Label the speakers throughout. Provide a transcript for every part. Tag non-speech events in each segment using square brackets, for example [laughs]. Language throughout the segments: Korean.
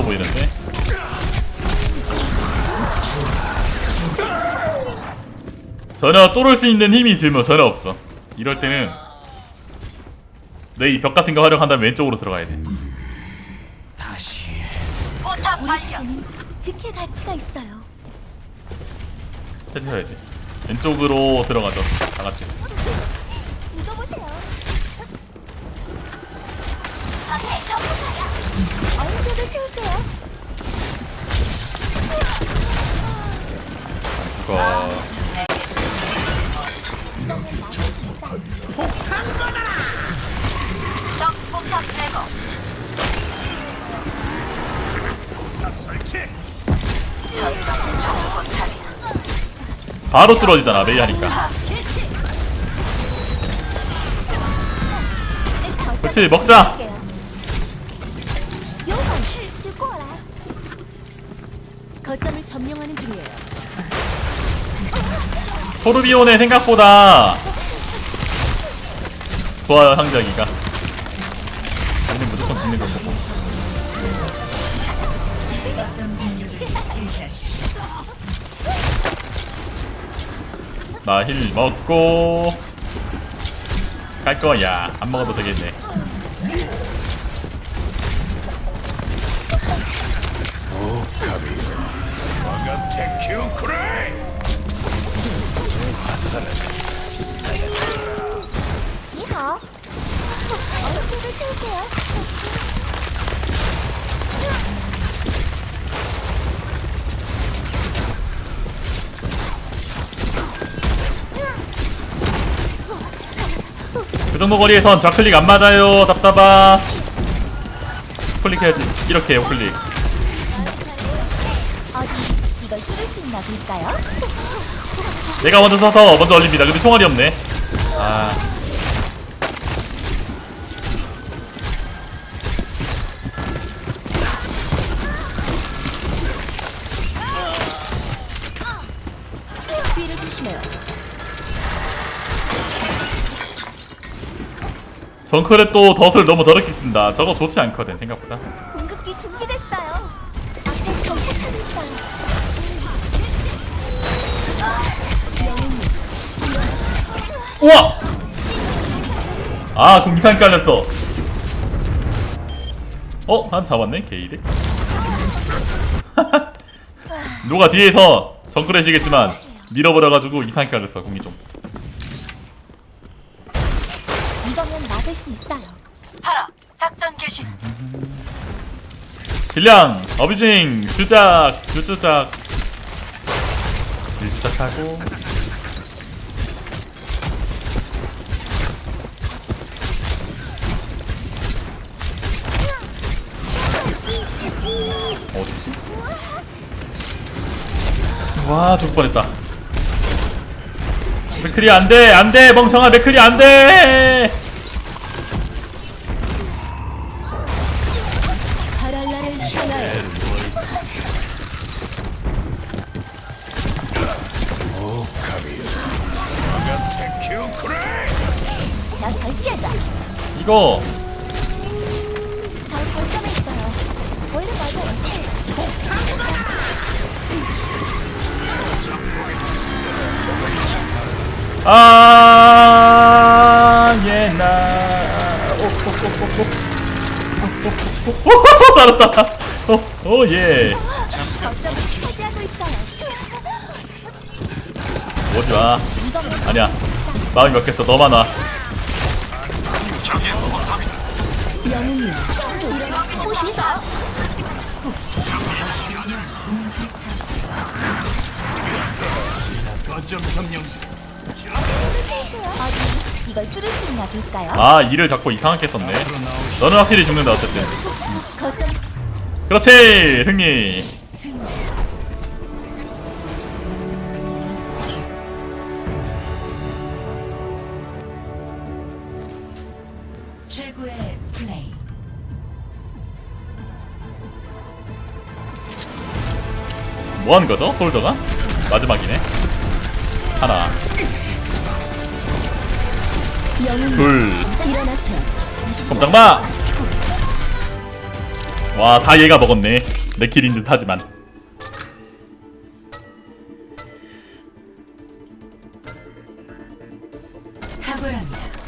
Speaker 1: 어려워 보이는데? 전혀 뚫을 수 있는 힘이 질문 전혀 없어. 이럴 때는 내 이 벽 같은 거 활용한다면 왼쪽으로 들어가야 돼.
Speaker 2: 포탑
Speaker 3: 우리
Speaker 2: 발견.
Speaker 3: 사회는 지킬 가치가 있어요.
Speaker 1: 찾으셔야지. 왼쪽으로 들어가죠. 다 같이 바로 뚫어지잖아 메이 하니까. 그렇지, 먹자.
Speaker 3: 거점을 점령하는 중이에요.
Speaker 1: 토르비온의 생각보다 좋아요 상자기가. 우리는 무조건 죽는 걸 보고. 나 힐 먹고 갈 거야. 안 먹어도 되겠네 그 정도 거리에선 좌클릭 안 맞아요. 답답하. 클릭해야지. 이렇게 요 클릭
Speaker 3: 어디 이걸 볼까요?
Speaker 1: 내가 먼저 서서 먼저 올립니다. 근데 총알이 없네. 아.
Speaker 3: 뒤를 조심해요.
Speaker 1: 정크레 또 덫을 너무 더럽게 쓴다. 저거 좋지 않거든 생각보다.
Speaker 3: 공급기 준비
Speaker 1: 우와! 아, 공기상 깔렸어. 어? 한 잡았네? 게이득. [laughs] 누가 뒤에서 정글해지겠지만 밀어버려가지고 이상하게 깔렸어, 공기 좀.
Speaker 3: 이거면 막을 수 있어요.
Speaker 2: 팔아. 작전 개시.
Speaker 1: 길량, 어뷰징, 주작, 주주작. 일주작하고. 어디지? 와, 죽을 뻔했다. 맥클이 안 돼, 안 돼, 멍청아, 맥클이 안 돼!
Speaker 3: 바랄라를 향하여 제가 절제다.
Speaker 1: 이거
Speaker 3: 아,
Speaker 1: 예나. 오, 오, 오, 오, 오. 오, 오, 오, 살았다. 오, 오, 예.
Speaker 3: 거점을 차지하고 있어요.
Speaker 1: 오지 마. 아니야. 마음이 먹겠어. 너만 와.
Speaker 3: 영웅이요. 어디 이걸 뚫을 수 있나 볼까요?
Speaker 1: 아, 이를 자꾸 이상하게 썼네. 너는 확실히 죽는다, 어쨌든.
Speaker 3: 거점
Speaker 1: 그렇지! 승리!
Speaker 4: 최고의 플레이.
Speaker 1: 뭐 하는 거죠, 솔저가? 마지막이네. 하나, 둘. 꼼짝마! 와다 얘가 먹었네 내 킬인 듯 하지만.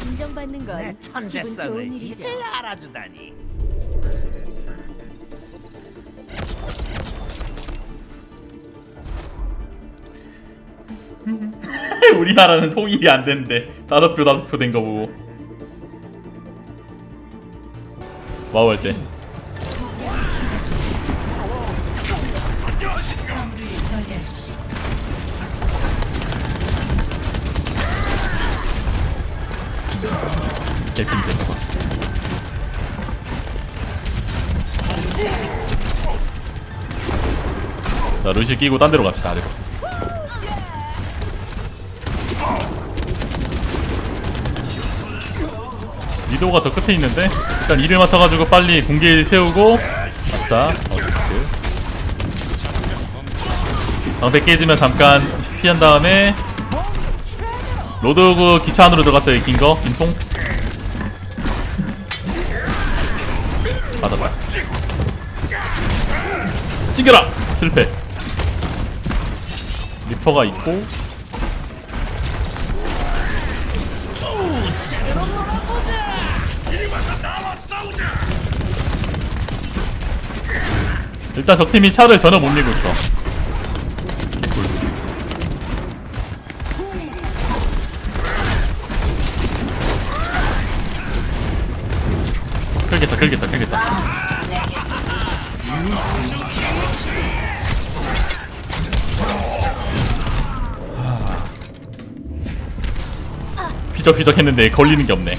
Speaker 3: 인정받는
Speaker 4: 건내
Speaker 3: 기분
Speaker 4: 천재성을
Speaker 3: 좋은 일이죠.
Speaker 4: 이제 알아주다니. [laughs]
Speaker 1: 우리나라는 통일이 안 되는데 다섯 표 다섯 표 된 거 보고. 와우 할때. 개핀데. 자 루시 끼고 딴 데로 갑시다 아래로 리도가 저 끝에 있는데 일단 이를 맞춰가지고 빨리 공기 세우고 아싸 어시스트 방패 깨지면 잠깐 피한 다음에 로드오그 기차 안으로 들어갔어요 긴거. 긴통. 받아봐 찡겨라! 실패. 리퍼가 있고 일단 적팀이 차를 전혀 못 밀고 있어. 끌겠다 끌겠다 끌겠다. 휘적휘적 했는데 걸리는 게 없네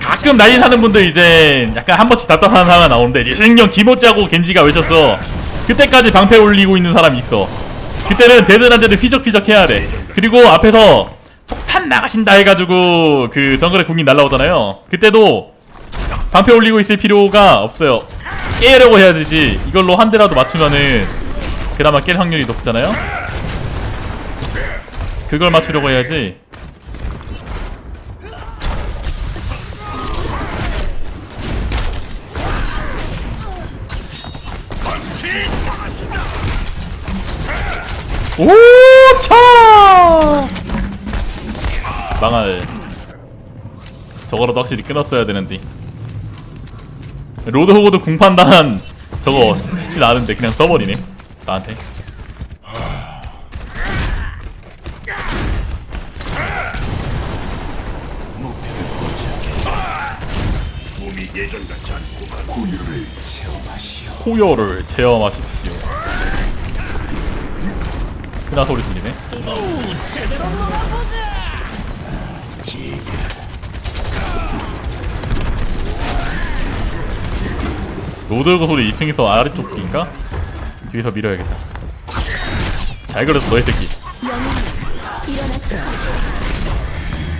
Speaker 1: 가끔 난리 사는 분들 이제 약간 한 번씩 답답한 사람 나오는데 리생령 김호찌하고 겐지가 외쳤어. 그때까지 방패 올리고 있는 사람이 있어. 그때는 데드란데를 휘적휘적 해야 돼. 그리고 앞에서 폭탄 나가신다 해가지고 그 정글의 궁이 날라오잖아요. 그때도 방패 올리고 있을 필요가 없어요. 깨려고 해야 되지. 이걸로 한 대라도 맞추면은 그나마 깰 확률이 높잖아요. 그걸 맞추려고 해야지 오차! 망할. 저거라도 확실히 끊었어야 되는데. 로드호그도 궁판단 저거 쉽진 않은데 그냥 써버리네 나한테. 호요를 체험하십시오 스나 소리 들리네 로드그 소리 2층에서 아래쪽 인가? 뒤에서 밀어야겠다 잘 그렸어 너희 새끼.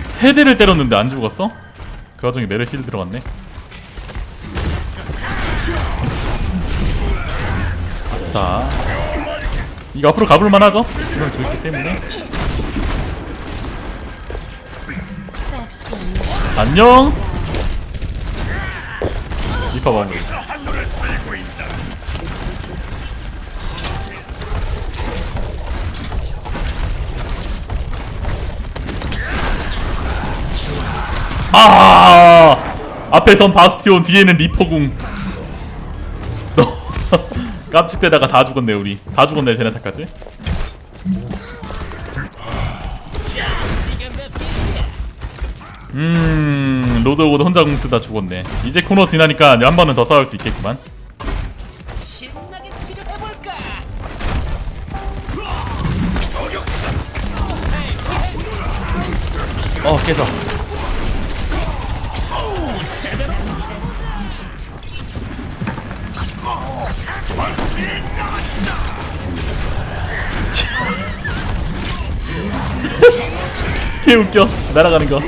Speaker 3: 세
Speaker 1: 대를 때렸는데 안 죽었어? 그 와중에 메르시를 들어갔네 아싸 이거 앞으로 가볼만 하죠? 이걸 죽기 때문에. 안녕! 리퍼 마무리 아! 앞에선 바스티온 뒤에는 리퍼궁. 너 깜찍대다가 다 죽었네 우리. 다 죽었네 제네타까지. 음 로드오고도 혼자 궁 쓰다 죽었네. 이제 코너 지나니까 한 번은 더 싸울 수 있겠구만? 어 깨져 개 웃겨. 날아가는 거.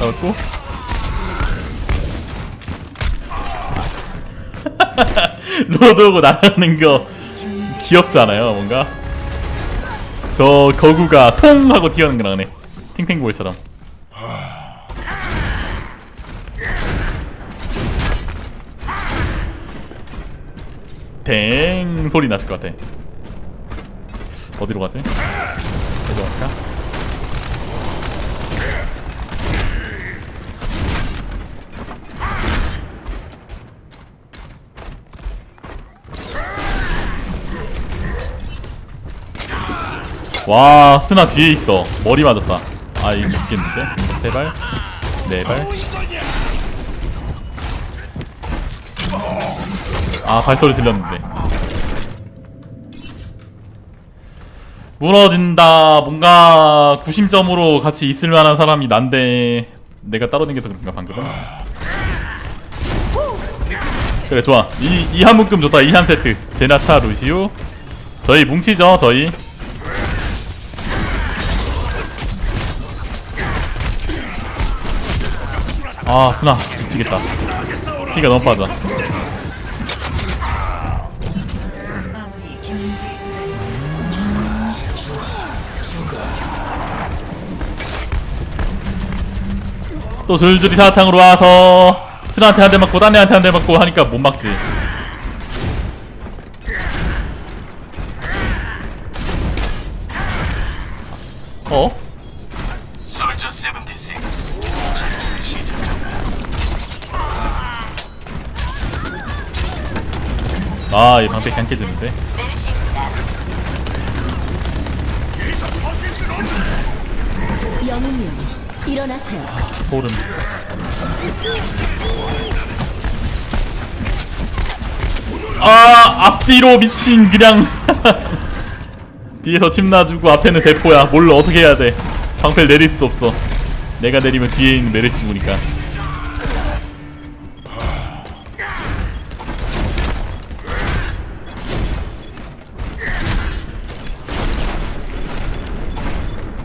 Speaker 1: 잡았고. [laughs] 로드 오고 날아가는 거. 귀엽지 않아요 뭔가? 저 거구가 통 하고 튀어는 거 나네. 탱탱볼처럼. 댕 소리 났을 것 같아. 어디로 가지? 어디로 갈까? 와 스나 뒤에 있어. 머리 맞았다. 아 이거 죽겠는데? 세발? 네발? 아 발소리 들렸는데. 무너진다. 뭔가 구심점으로 같이 있을 만한 사람이 난데. 내가 따로 댕겨서 그런가 방금은? 그래 좋아. 이, 이 한 묶음 좋다. 이 한 세트. 제나타 루시우. 저희 뭉치죠 저희 아 스나 미치겠다. 피가 너무 빠져. 또 줄줄이 사탕으로 와서 스나한테 한 대 맞고 딴 애한테 한 대 맞고 하니까 못 막지 아, 이 방패 안 깨지는데?
Speaker 3: 영웅이여 일어나세요.
Speaker 1: 소름. 아, 앞뒤로 미친 그냥 [laughs] 뒤에서 침 놔주고 앞에는 대포야. 뭘 어떻게 해야 돼? 방패를 내릴 수도 없어. 내가 내리면 뒤에 있는 메르시 죽으니까.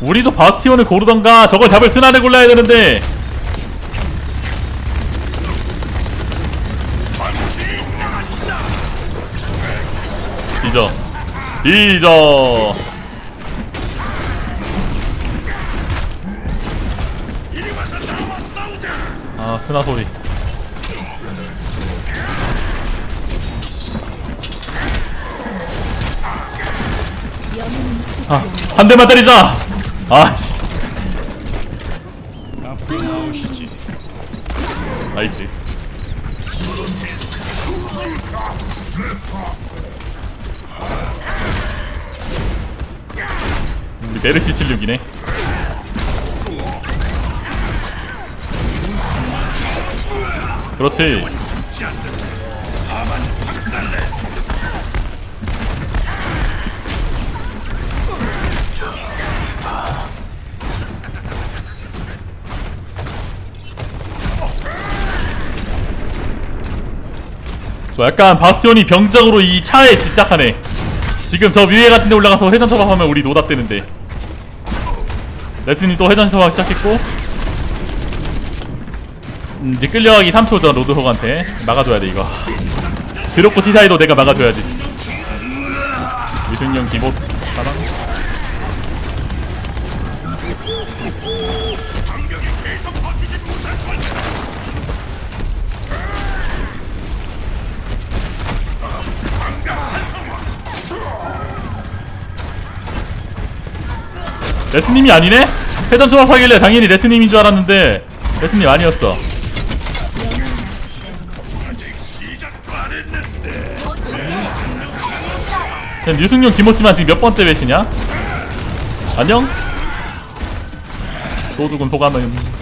Speaker 1: 우리도 바스티온을 고르던가. 저걸 잡을 스나를 골라야 되는데. 뒤져 뒤져 아 스나 소리. 아. 한 대만 때리자 아씨. 나이스. 우리 메르시 76이네. 그렇지 저 약간 바스티온이 병적으로 이 차에 집착하네. 지금 저 위에 같은 데 올라가서 회전 초밥하면 우리 노답되는데. 레트님 또 회전 초밥 시작했고. 음, 이제 끌려가기 3초 전 로드호그한테 막아줘야 돼 이거. 드롭고 시사이도 내가 막아줘야지. 미승령 기본 레트님이 아니네? 회전 초밥 하길래 당연히 레트님인 줄 알았는데 레트님 아니었어 그냥 유승용 김호치만 지금 몇 번째 배시냐? 안녕? 소죽은 소감은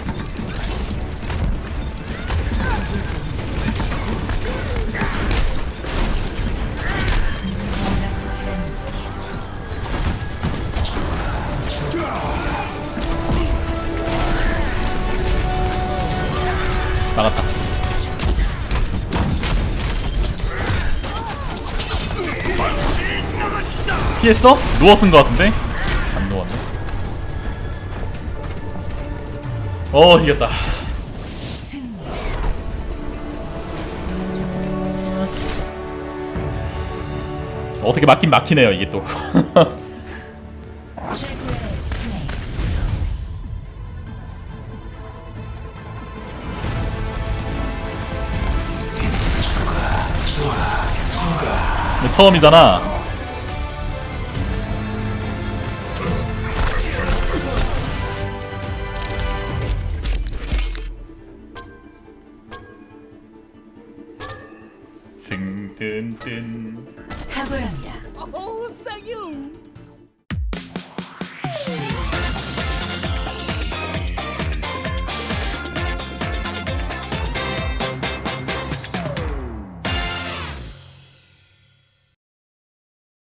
Speaker 1: 피했어? 누웠은 것 같은데? 안 누웠네 어 이겼다. 어떻게 막긴 막히네요 이게 또 [laughs] 처음이잖아. 승뜬뜬
Speaker 2: 탁월합니다.
Speaker 4: 어우 쌍용